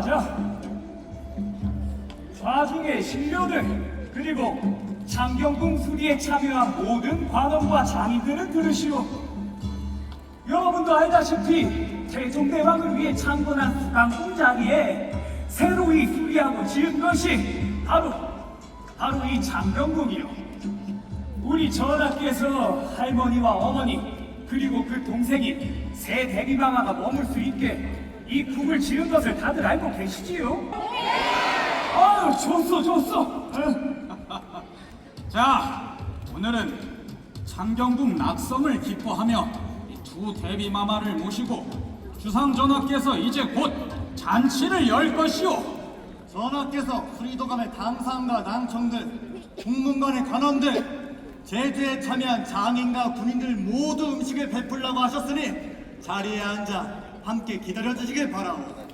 맞아. 좌중의 신료들 그리고 장경궁 수리에 참여한 모든 관원과 장인들은 들으시오. 여러분도 알다시피 태종대왕을 위해 창건한 수강궁 자리에 새로이 수리하고 지은 것이 바로 바로 이 장경궁이요. 우리 전하께서 할머니와 어머니 그리고 그 동생이 새 대비마마가 머물 수 있게 이 궁을 지은 것을 다들 알고 계시지요? 아유 좋소 좋소. 응. 자, 오늘은 창경궁 낙성을 기뻐하며 이 두 대비마마를 모시고 주상 전하께서 이제 곧 잔치를 열 것이오. 전하께서 프리도감의 당상과 낭청들, 국문관의 관원들, 제주에 참여한 장인과 군인들 모두 음식을 베풀라고 하셨으니 자리에 앉아 함께 기다려 주시길 바라오.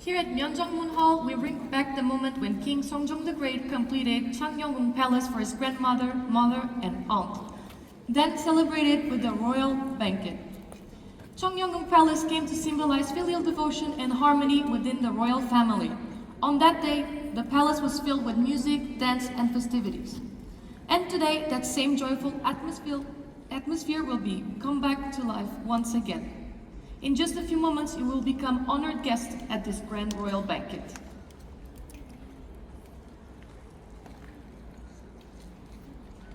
Here at Myeonjongmun Hall, we bring back the moment when King Songjong the Great completed Changyonggung Palace for his grandmother, mother, and aunt, then celebrated with a royal banquet. Changyonggung Palace came to symbolize filial devotion and harmony within the royal family. On that day, the palace was filled with music, dance, and festivities. And today, that same joyful atmosphere, atmosphere will be come back to life once again. In just a few moments, you will become honored guests at this grand royal banquet.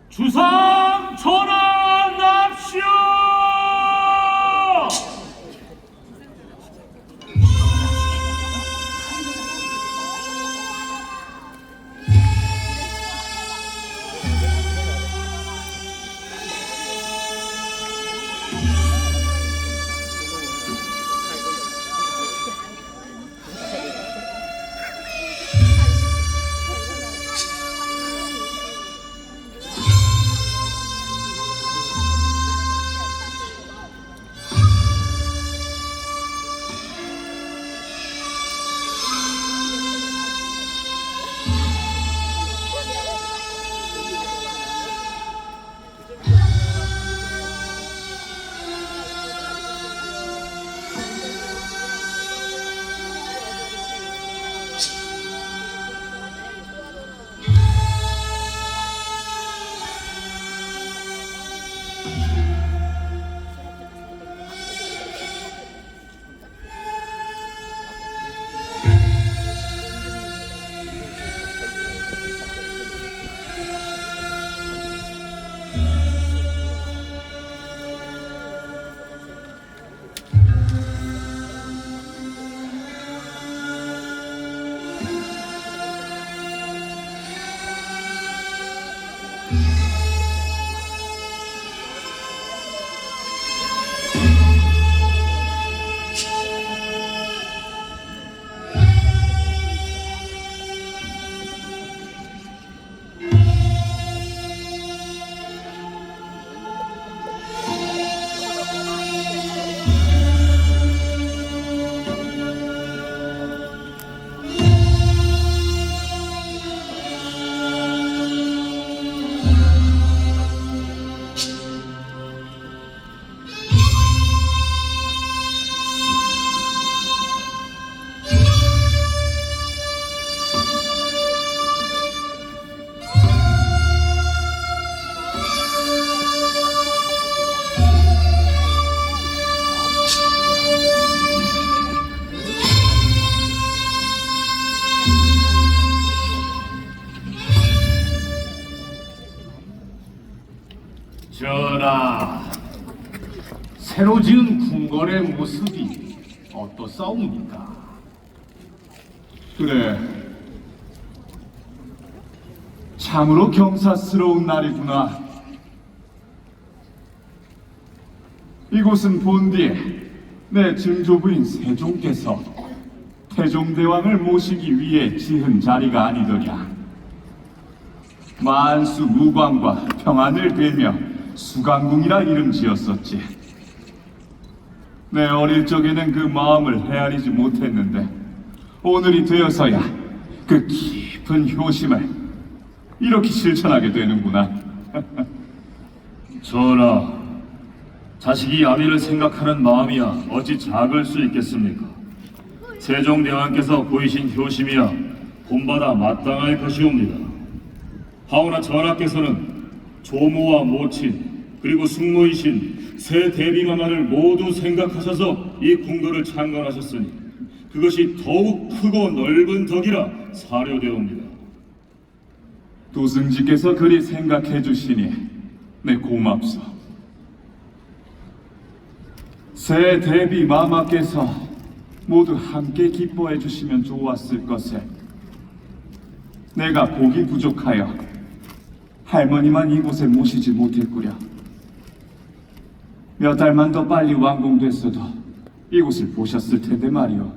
주상 전하 궁궐의 모습이 어떻사옵니까? 그래, 참으로 경사스러운 날이구나. 이곳은 본디에 내 증조부인 세종께서 태종대왕을 모시기 위해 지은 자리가 아니더냐. 만수 무광과 평안을 빌며 수강궁이라 이름 지었었지. 내 어릴 적에는 그 마음을 헤아리지 못했는데 오늘이 되어서야 그 깊은 효심을 이렇게 실천하게 되는구나. 전하, 자식이 아비를 생각하는 마음이야 어찌 작을 수 있겠습니까? 세종대왕께서 보이신 효심이야 본받아 마땅할 것이옵니다. 하오나 전하께서는 조모와 모친 그리고 숙모이신 세 대비마마를 모두 생각하셔서 이 궁궐을 창건하셨으니 그것이 더욱 크고 넓은 덕이라 사료되옵니다. 도승지께서 그리 생각해 주시니 내 고맙소. 새 대비 마마께서 모두 함께 기뻐해 주시면 좋았을 것에 내가 복이 부족하여 할머니만 이곳에 모시지 못했구려. 몇 달만 더 빨리 완공됐어도 이곳을 보셨을 텐데 말이오.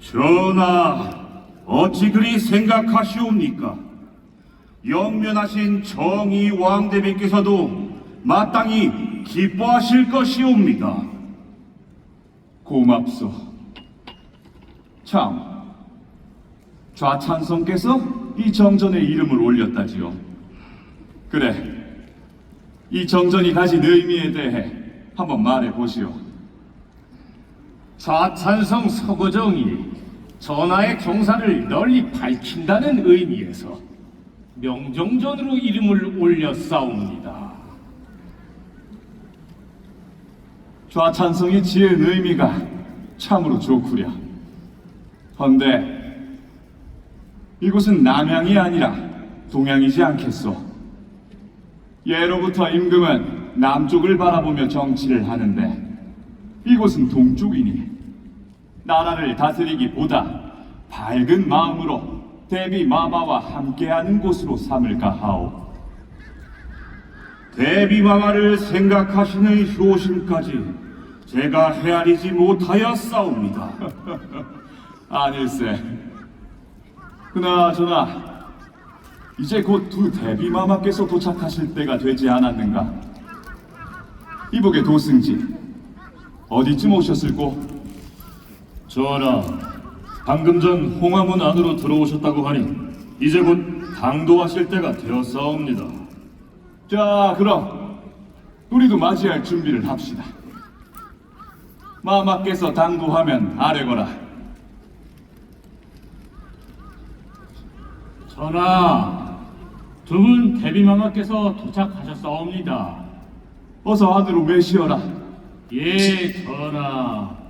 전하, 어찌 그리 생각하시옵니까? 영면하신 정의 왕대비께서도 마땅히 기뻐하실 것이옵니다. 고맙소. 참, 좌찬성께서 이 정전에 이름을 올렸다지요. 그래, 이 정전이 가진 의미에 대해 한번 말해 보시오. 좌찬성 서고정이 전하의 경사를 널리 밝힌다는 의미에서 명정전으로 이름을 올렸사옵니다. 좌찬성이 지은 의미가 참으로 좋구려. 헌데 이곳은 남양이 아니라 동양이지 않겠소. 예로부터 임금은 남쪽을 바라보며 정치를 하는데 이곳은 동쪽이니 나라를 다스리기보다 밝은 마음으로 대비 마마와 함께하는 곳으로 삼을까 하오. 대비 마마를 생각하시는 효심까지 제가 헤아리지 못하여 싸웁니다. 아닐세. 그나저나 이제 곧 두 대비 마마께서 도착하실 때가 되지 않았는가? 이복의 도승지 어디쯤 오셨을꼬? 전하, 방금 전 홍화문 안으로 들어오셨다고 하니 이제 곧 당도하실 때가 되었사옵니다. 자, 그럼 우리도 맞이할 준비를 합시다. 마마께서 당도하면 아래거라. 전하, 두 분 대비마마께서 도착하셨사옵니다. 어서 안으로 메시어라. 예, 전하.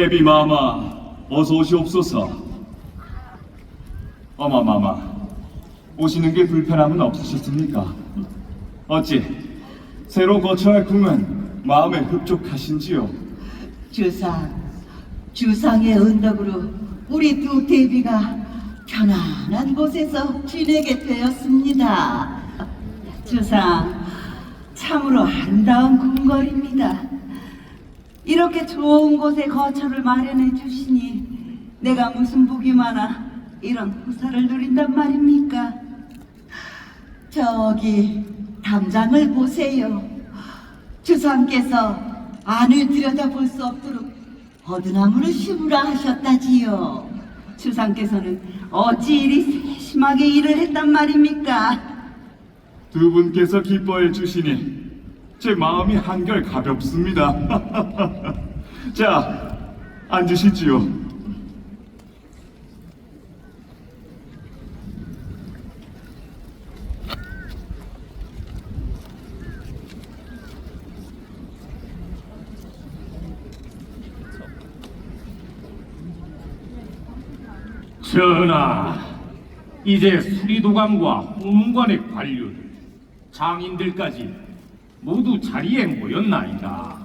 대비 마마, 어서 오시옵소서. 어마 마마, 오시는 게 불편함은 없으셨습니까? 어찌 새로 거처할 궁은 마음에 흡족하신지요? 주상, 주상의 은덕으로 우리 두 대비가 편안한 곳에서 지내게 되었습니다. 주상, 참으로 아름다운 궁궐입니다. 이렇게 좋은 곳에 거처를 마련해 주시니 내가 무슨 복이 많아 이런 후사를 누린단 말입니까? 저기 담장을 보세요. 주상께서 안을 들여다볼 수 없도록 버드나무를 심으라 하셨다지요. 주상께서는 어찌 이리 세심하게 일을 했단 말입니까? 두 분께서 기뻐해 주시니 제 마음이 한결 가볍습니다. 자, 앉으시지요. 전하, 이제 수리도감과 호문관의 관료들, 장인들까지 모두 자리에 모였나이다.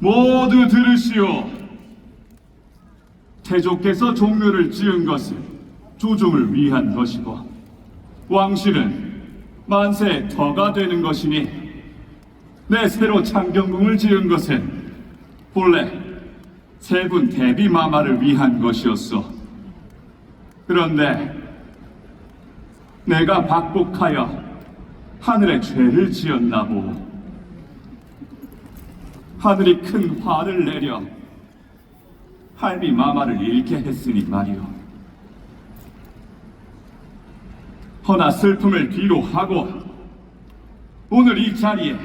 모두 들으시오. 태조께서 종묘를 지은 것은 조종을 위한 것이고 왕실은 만세 터가 되는 것이니 내 새로 창경궁을 지은 것은 본래 세분 대비 마마를 위한 것이었어. 그런데 내가 박복하여 하늘에 죄를 지었나 보오. 하늘이 큰 화를 내려 할미 마마를 잃게 했으니 말이오. 허나 슬픔을 뒤로 하고 오늘 이 자리에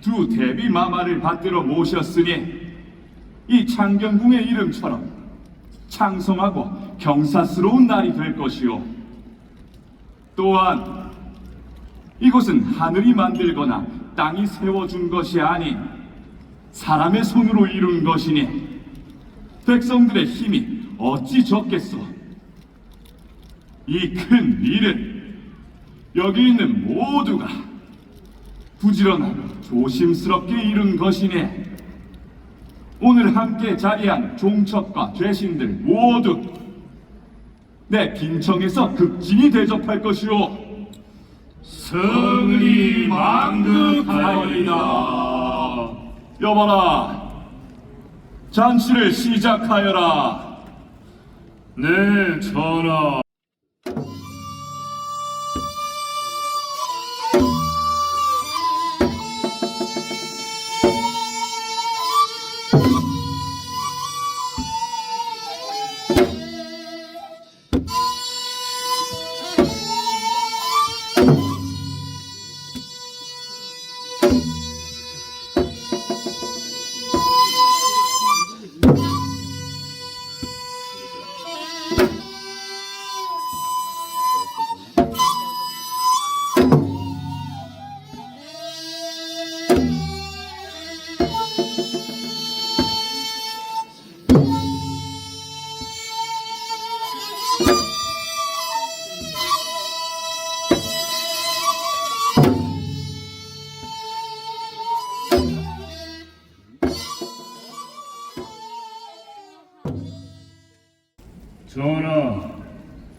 두 대비 마마를 받들어 모셨으니 이 창경궁의 이름처럼 창성하고 경사스러운 날이 될 것이오. 또한 이곳은 하늘이 만들거나 땅이 세워준 것이 아닌 사람의 손으로 이룬 것이니 백성들의 힘이 어찌 적겠소? 이 큰 일은 여기 있는 모두가 부지런하고 조심스럽게 이룬 것이니 오늘 함께 자리한 종척과 죄신들 모두 내 빈청에서 극진히 대접할 것이오. 성리 망극하리이다. 여봐라, 잔치를 시작하여라. 네, 전하. 전하,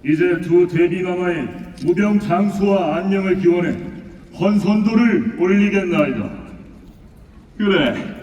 이제 두 대비마마의 무병 장수와 안녕을 기원해 헌선도를 올리겠나이다. 그래,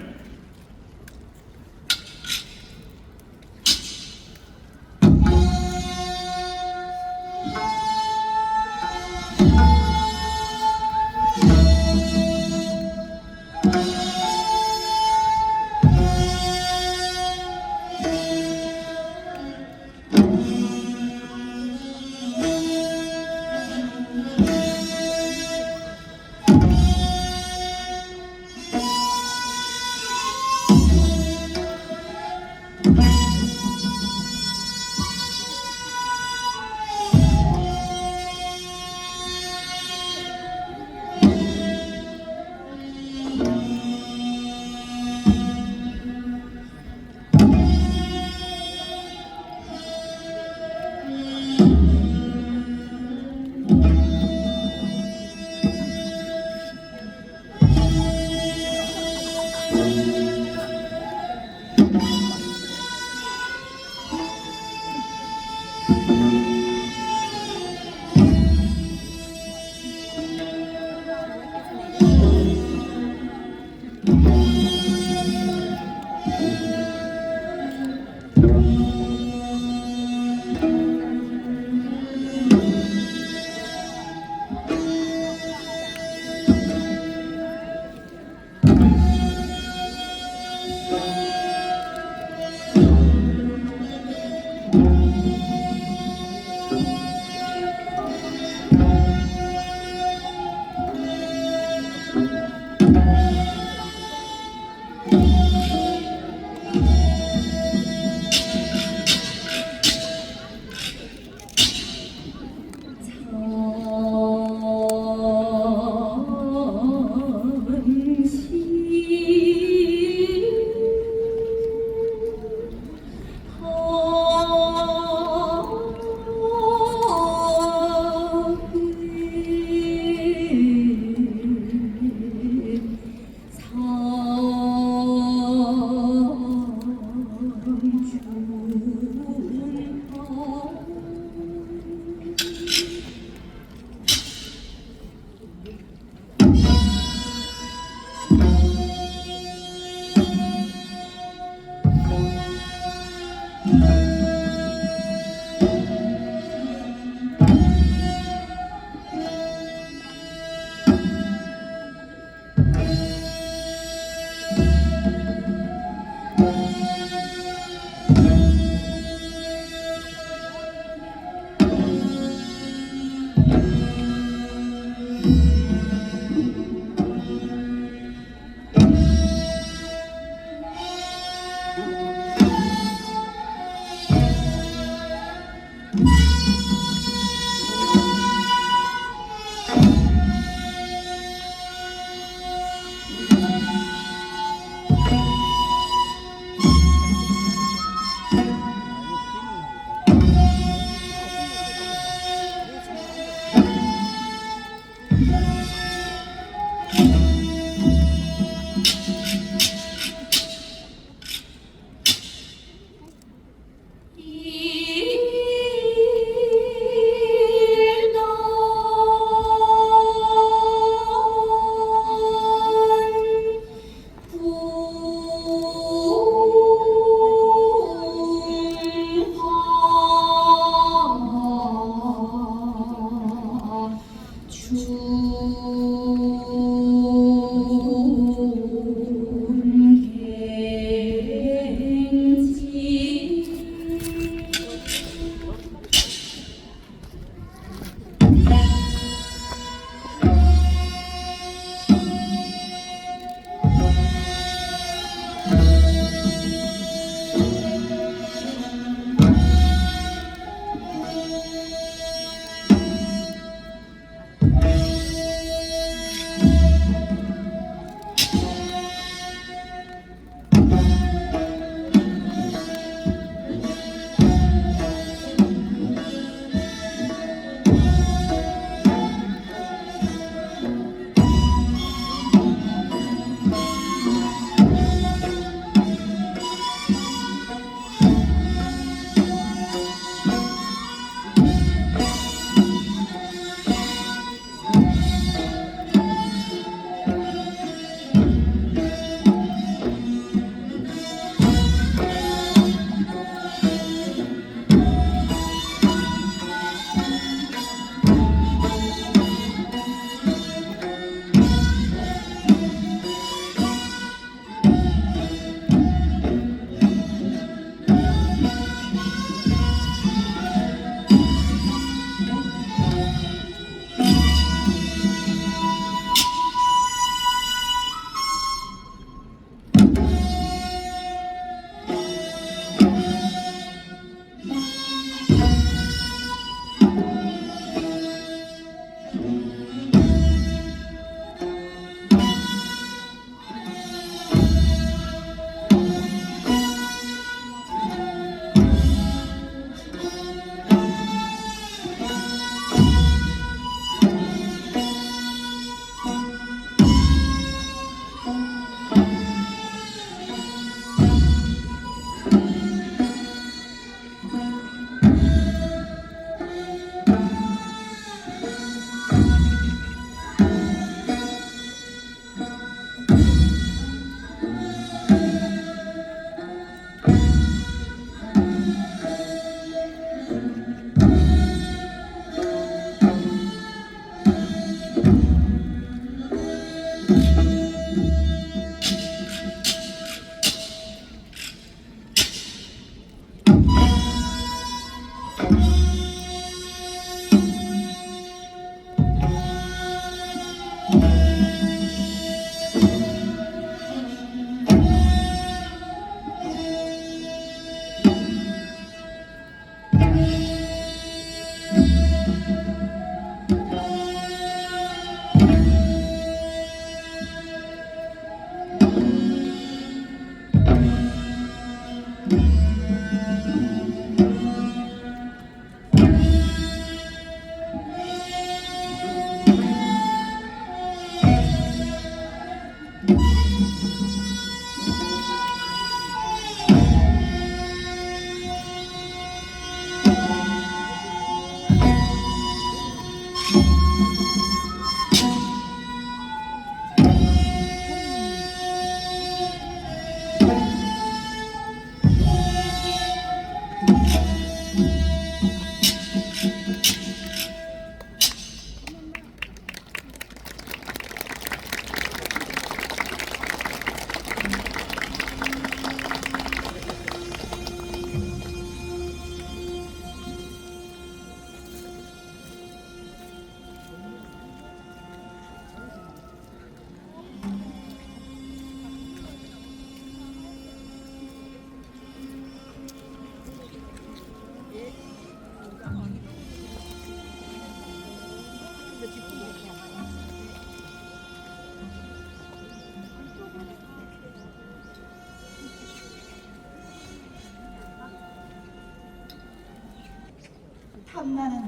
탐나는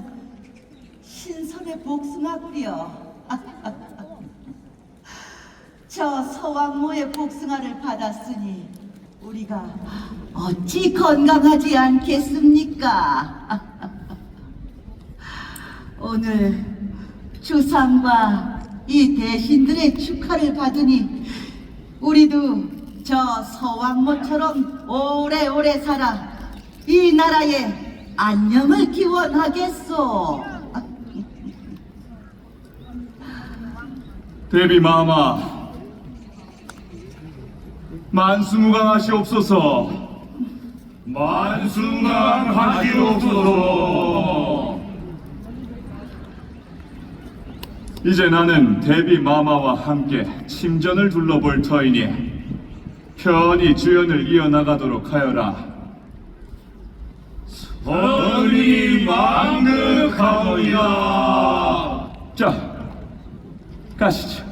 신선의 복숭아구려. 저 서왕모의 복숭아를 받았으니 우리가 어찌 건강하지 않겠습니까? 오늘 주상과 이 대신들의 축하를 받으니 우리도 저 서왕모처럼 오래오래 살아 이 나라에 안녕을 기원하겠소. 대비 마마 만수무강하시옵소서 만수강하시옵소서. 이제 나는 대비 마마와 함께 침전을 둘러볼 터이니 편히 주연을 이어나가도록 하여라 선이 망극하오이다. 자 가시죠